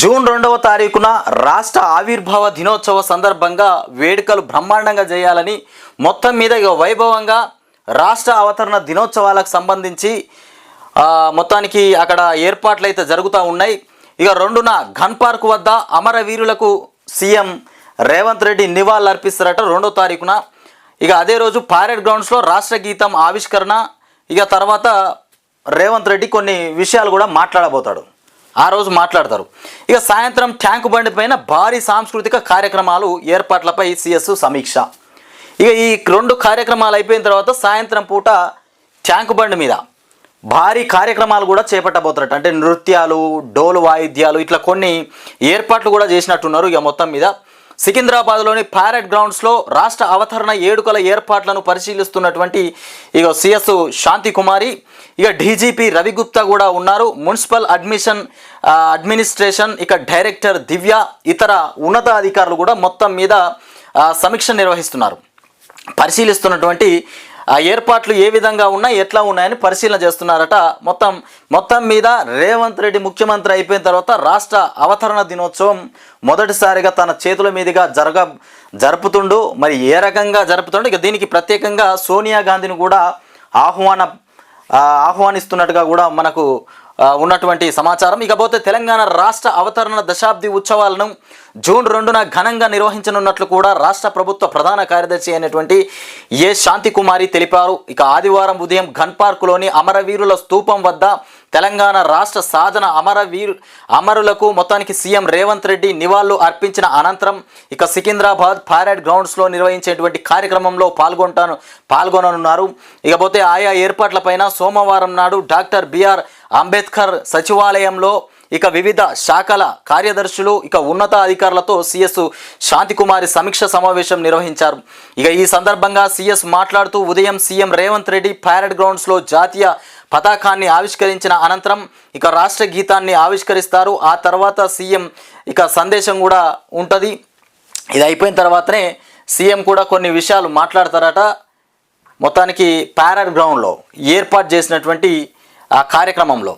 June రెండవ తారీఖున రాష్ట్ర ఆవిర్భావ దినోత్సవ సందర్భంగా వేడుకలు బ్రహ్మాండంగా చేయాలని మొత్తం మీద ఇక వైభవంగా రాష్ట్ర అవతరణ దినోత్సవాలకు సంబంధించి మొత్తానికి అక్కడ ఏర్పాట్లు అయితే జరుగుతూ ఉన్నాయి. ఇక రెండున గన్ పార్క్ వద్ద అమరవీరులకు సీఎం రేవంత్ రెడ్డి నివాళులు అర్పిస్తారట రెండో తారీఖున. ఇక అదే రోజు పారెడ్ గ్రౌండ్స్లో రాష్ట్ర గీతం ఆవిష్కరణ. ఇక తర్వాత రేవంత్ రెడ్డి కొన్ని విషయాలు కూడా మాట్లాడబోతాడు. ఆ రోజు మాట్లాడతారు. ఇక సాయంత్రం ట్యాంకు బండి పైన భారీ సాంస్కృతిక కార్యక్రమాలు ఏర్పాట్లపై సిఎస్ సమీక్ష. ఇక ఈ రెండు కార్యక్రమాలు అయిపోయిన తర్వాత సాయంత్రం పూట ట్యాంకు బండి మీద భారీ కార్యక్రమాలు కూడా చేపట్టబోతున్నట్టు అంటే నృత్యాలు డోలు వాయిద్యాలు ఇట్లా కొన్ని ఏర్పాట్లు కూడా చేసినట్టున్నారు. ఇక మొత్తం మీద సికింద్రాబాద్లోని ప్యారెడ్ గ్రౌండ్స్లో రాష్ట్ర అవతరణ ఏడుకల ఏర్పాట్లను పరిశీలిస్తున్నటువంటి ఇక సిఎస్ శాంతి కుమారి ఇక డీజీపీ రవిగుప్తా కూడా ఉన్నారు. మున్సిపల్ అడ్మిషన్ అడ్మినిస్ట్రేషన్ ఇక డైరెక్టర్ దివ్య ఇతర ఉన్నతాధికారులు కూడా మొత్తం మీద సమీక్ష నిర్వహిస్తున్నారు. పరిశీలిస్తున్నటువంటి ఆ ఏర్పాట్లు ఏ విధంగా ఉన్నాయి ఎట్లా ఉన్నాయని పరిశీలన చేస్తున్నారట. మొత్తం మొత్తం మీద రేవంత్ రెడ్డి ముఖ్యమంత్రి అయిపోయిన తర్వాత రాష్ట్ర అవతరణ దినోత్సవం మొదటిసారిగా తన చేతుల మీదుగా జరగ జరుపుతుండు. మరి ఏ రకంగా జరుపుతుండు? ఇక దీనికి ప్రత్యేకంగా సోనియా గాంధీని కూడా ఆహ్వాన ఆహ్వానిస్తున్నట్టుగా కూడా మనకు ఉన్నటువంటి సమాచారం. ఇకపోతే తెలంగాణ రాష్ట్ర అవతరణ దశాబ్ది ఉత్సవాలను జూన్ రెండున ఘనంగా నిర్వహించనున్నట్లు కూడా రాష్ట్ర ప్రభుత్వ ప్రధాన కార్యదర్శి అయినటువంటి ఏ శాంతికుమారి తెలిపారు. ఇక ఆదివారం ఉదయం ఘన్ పార్కులోని అమరవీరుల స్తూపం వద్ద తెలంగాణ రాష్ట్ర సాధన అమరవీరు అమరులకు మొత్తానికి సీఎం రేవంత్ రెడ్డి నివాళులు అర్పించిన అనంతరం ఇక సికింద్రాబాద్ ప్యారెడ్ గ్రౌండ్స్లో నిర్వహించేటువంటి కార్యక్రమంలో పాల్గొంటాను పాల్గొననున్నారు. ఇకపోతే ఆయా ఏర్పాట్లపైన సోమవారం నాడు డాక్టర్ బిఆర్ అంబేద్కర్ సచివాలయంలో ఇక వివిధ శాఖల కార్యదర్శులు ఇక ఉన్నత అధికారులతో సిఎస్ శాంతికుమారి సమీక్ష సమావేశం నిర్వహించారు. ఇక ఈ సందర్భంగా సిఎస్ మాట్లాడుతూ ఉదయం సీఎం రేవంత్ రెడ్డి ప్యారెడ్ గ్రౌండ్స్లో జాతీయ పతాకాన్ని ఆవిష్కరించిన అనంతరం ఇక రాష్ట్ర గీతాన్ని ఆవిష్కరిస్తారు. ఆ తర్వాత సీఎం ఇక సందేశం కూడా ఉంటుంది. ఇది అయిపోయిన తర్వాతనే సీఎం కూడా కొన్ని విషయాలు మాట్లాడతారట. మొత్తానికి ప్యారెడ్ గ్రౌండ్లో ఏర్పాటు చేసినటువంటి ఆ కార్యక్రమంలో.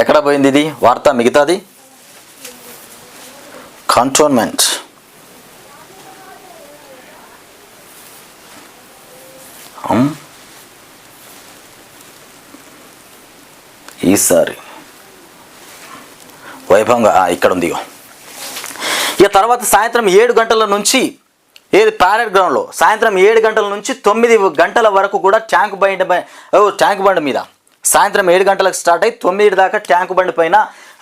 ఎక్కడ పోయింది ఇది? వార్త మిగతాది? కంటోన్మెంట్ ఈసారి. వైభవంగా ఇక్కడ ఉంది ఇక తర్వాత సాయంత్రం ఏడు గంటల నుంచి ఏది ప్యారెడ్ గ్రౌండ్లో సాయంత్రం ఏడు గంటల నుంచి తొమ్మిది గంటల వరకు కూడా ట్యాంక్ బండి ఓ ట్యాంక్ బండి మీద సాయంత్రం ఏడు గంటలకు స్టార్ట్ అయ్యి తొమ్మిది దాకా ట్యాంక్ బండి పైన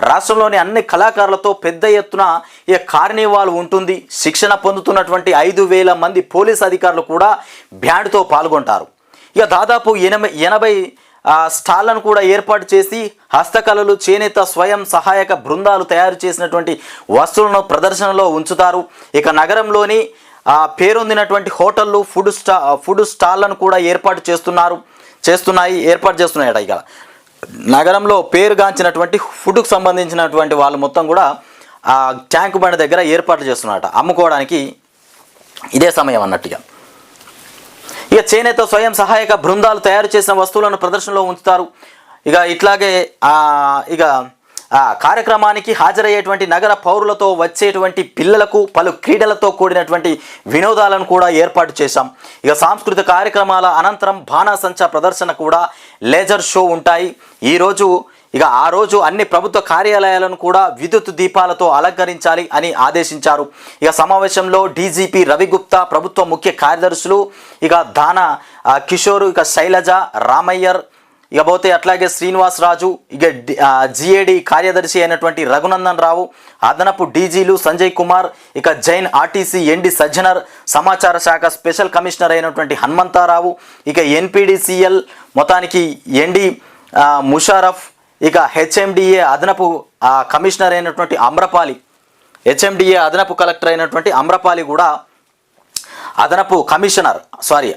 రాష్ట్రంలోని అన్ని కళాకారులతో పెద్ద ఎత్తున ఈ కార్నివాల్ ఉంటుంది. శిక్షణ పొందుతున్నటువంటి ఐదు వేల మంది పోలీస్ అధికారులు కూడా బ్యాండ్తో పాల్గొంటారు. ఇక దాదాపు ఎనభై ఎనభై స్టాళ్ళను కూడా ఏర్పాటు చేసి హస్తకళలు చేనేత స్వయం సహాయక బృందాలు తయారు చేసినటువంటి వస్తువులను ప్రదర్శనలో ఉంచుతారు. ఇక నగరంలోని పేరొందినటువంటి హోటళ్ళు ఫుడ్ స్టా ఫుడ్ స్టాళ్ళను కూడా ఏర్పాటు చేస్తున్నారు. చేస్తున్నాయి ఏర్పాటు చేస్తున్నాయట ఇక్కడ నగరంలో పేరుగాంచినటువంటి ఫుడ్కు సంబంధించినటువంటి వాళ్ళు మొత్తం కూడా ఆ ట్యాంక్ బండి దగ్గర ఏర్పాటు చేస్తున్నారట. అమ్ముకోవడానికి ఇదే సమయం అన్నట్టుగా. ఇక చేనేత స్వయం సహాయక బృందాలు తయారు చేసిన వస్తువులను ప్రదర్శనలో ఉంచుతారు. ఇక ఇట్లాగే ఇక ఆ కార్యక్రమానికి హాజరయ్యేటువంటి నగర పౌరులతో వచ్చేటువంటి పిల్లలకు పలు క్రీడలతో కూడినటువంటి వినోదాలను కూడా ఏర్పాటు చేశాం. ఇక సాంస్కృతిక కార్యక్రమాల అనంతరం బాణాసంచా ప్రదర్శన కూడా లేజర్ షో ఉంటాయి. ఈరోజు ఇక ఆ రోజు అన్ని ప్రభుత్వ కార్యాలయాలను కూడా విద్యుత్ దీపాలతో అలంకరించాలి అని ఆదేశించారు. ఇక సమావేశంలో డీజీపీ రవిగుప్తా ప్రభుత్వ ముఖ్య కార్యదర్శులు ఇక దానా కిషోర్ ఇక శైలజ రామయ్యర్ ఇక పోతే అట్లాగే శ్రీనివాస్ రాజు ఇక జిఏడి కార్యదర్శి అయినటువంటి రఘునందన్ రావు అదనపు డీజీలు సంజయ్ కుమార్ ఇక జైన్ ఆర్టీసీ ఎండి సజ్జనర్ సమాచార శాఖ స్పెషల్ కమిషనర్ అయినటువంటి హనుమంతారావు ఇక ఎన్పిడిసిఎల్ మొత్తానికి ఎండి ముషారఫ్ ఇక హెచ్ఎండిఏ అదనపు కమిషనర్ అయినటువంటి అమ్రపాలి హెచ్ఎండిఏ అదనపు కలెక్టర్ అయినటువంటి అమ్రపాలి కూడా అదనపు కమిషనర్ సారీ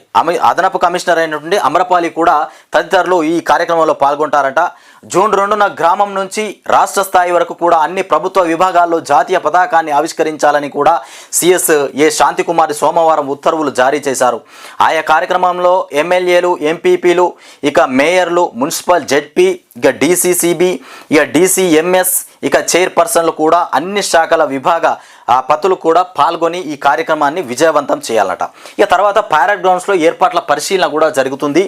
అదనపు కమిషనర్ అయినటువంటి అమరపాలి కూడా తదితరులు ఈ కార్యక్రమంలో పాల్గొంటారట. జూన్ రెండున గ్రామం నుంచి రాష్ట్ర స్థాయి వరకు కూడా అన్ని ప్రభుత్వ విభాగాల్లో జాతీయ పతాకాన్ని ఆవిష్కరించాలని కూడా సిఎస్ ఏ. శాంతికుమారి సోమవారం ఉత్తర్వులు జారీ చేశారు. ఆయా కార్యక్రమంలో ఎమ్మెల్యేలు ఎంపీపీలు ఇక మేయర్లు మున్సిపల్ జెడ్పీ ఇక డీసీసీబీ ఇక డీసీఎంఎస్ ఇక చైర్పర్సన్లు కూడా అన్ని శాఖల విభాగ ఆ పతులు కూడా పాల్గొని ఈ కార్యక్రమాన్ని విజయవంతం చేయాలట. ఇక తర్వాత ప్యారెడ్ గ్రౌండ్స్లో ఏర్పాట్ల పరిశీలన కూడా జరుగుతుంది.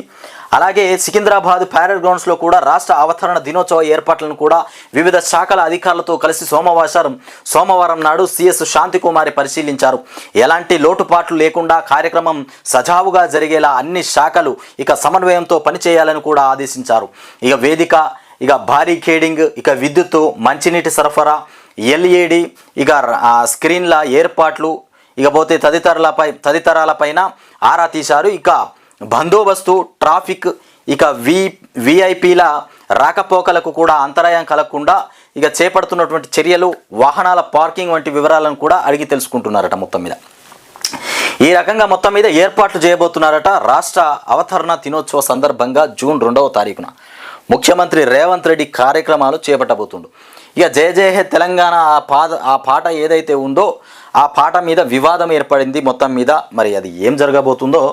అలాగే సికింద్రాబాద్ ప్యారెడ్ గ్రౌండ్స్లో కూడా రాష్ట్ర అవతరణ దినోత్సవ ఏర్పాట్లను కూడా వివిధ శాఖల అధికారులతో కలిసి సోమవారం సోమవారం నాడు సిఎస్ శాంతికుమారి పరిశీలించారు. ఎలాంటి లోటుపాట్లు లేకుండా కార్యక్రమం సజావుగా జరిగేలా అన్ని శాఖలు ఇక సమన్వయంతో పనిచేయాలని కూడా ఆదేశించారు. ఇక వేదిక ఇక భారీ కేడింగ్ ఇక విద్యుత్తు మంచినీటి సరఫరా ఎల్ఈడి ఇక ఆ, స్క్రీన్ల ఏర్పాట్లు ఇకపోతే తదితరులపై తదితరాలపైన ఆరా తీశారు. ఇక బందోబస్తు ట్రాఫిక్ ఇక వి విఐపీల రాకపోకలకు కూడా అంతరాయం కలగకుండా ఇక చేపడుతున్నటువంటి చర్యలు వాహనాల పార్కింగ్ వంటి వివరాలను కూడా అడిగి తెలుసుకుంటున్నారట మొత్తం మీద. ఈ రకంగా మొత్తం మీద ఏర్పాట్లు చేయబోతున్నారట రాష్ట్ర అవతరణ దినోత్సవ సందర్భంగా జూన్ రెండవ తారీఖున. ముఖ్యమంత్రి రేవంత్ రెడ్డి కార్యక్రమాలు చేపట్టబోతుండు. ఇక జయ జయ హే తెలంగాణ ఆ పాట ఆ పాట ఏదైతే ఉందో ఆ పాట మీద వివాదం ఏర్పడింది మొత్తం మీద. మరి అది ఏం జరగబోతుందో